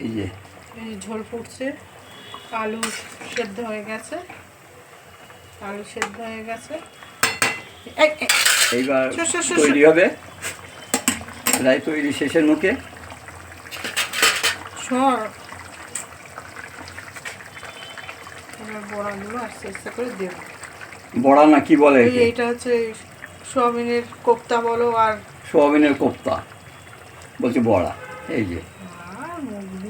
এই যে। ঝোল ফুটছে। আলু সেদ্ধ হয়ে গেছে। আলু সেদ্ধ হয়ে গেছে। এই, এই, এইবার। তৈরি হবে। প্রায় তৈরি শেষের মুখে। সর। বড়াগুলো আস্তে আস্তে করে দেব। বড়া না কি বলে এই এইটা হচ্ছে সোয়াবিনের কোপ্তা বলো আর সোয়াবিনের কোপ্তা। বলছে বড়া। এই যে আর মুখ দিয়ে যা বেরিয়ে আসে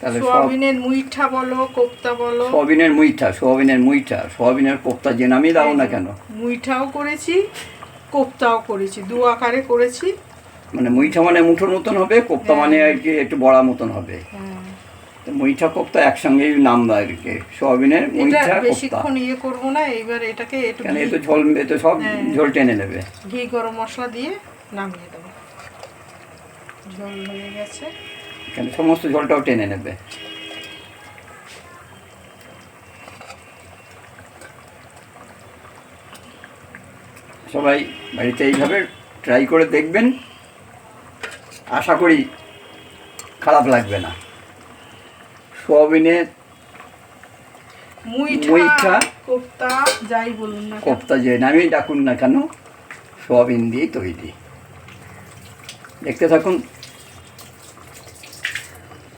তাহলে সোয়াবিনের মুইঠা বলো কোপ্তা বলো। সোয়াবিনের মুইঠা সোয়াবিনের মুইঠা সোয়াবিনের কোপ্তা যে নামই দাও না কেন? মুইঠাও করেছি কোপ্তাও করেছি দু আকারে করেছি। মানে মুইঠা মানে মুঠোর মতন হবে কোপ্তা হ্যাঁ। মানে আর কি একটু বড়া মতন হবে। হ্যাঁ। মুইঠা কোপ্তা একসঙ্গেই নাম দেয় আর কি সোয়াবিনের মুইঠা কোপ্তা। বেশিক্ষণ ইয়ে করব না এইবার এটাকে একটু কেন এ তো ঝোল এ তো সব হ্যাঁ। ঝোল টেনে নেবে। ঘি গরম মশলা দিয়ে নামিয়ে দেবো। হয়ে গেছে। কেন সমস্ত ঝোলটাও টেনে নেবে। সবাই বাড়িতে এইভাবে ট্রাই করে দেখবেন। আশা করি খারাপ লাগবে না। সোয়াবিনের মুইঠা। কোপ্তা যাই বলুন না কোপ্তা যে নামেই ডাকুন না কেন সোয়াবিন দিয়েই তৈরি। দেখতে থাকুন।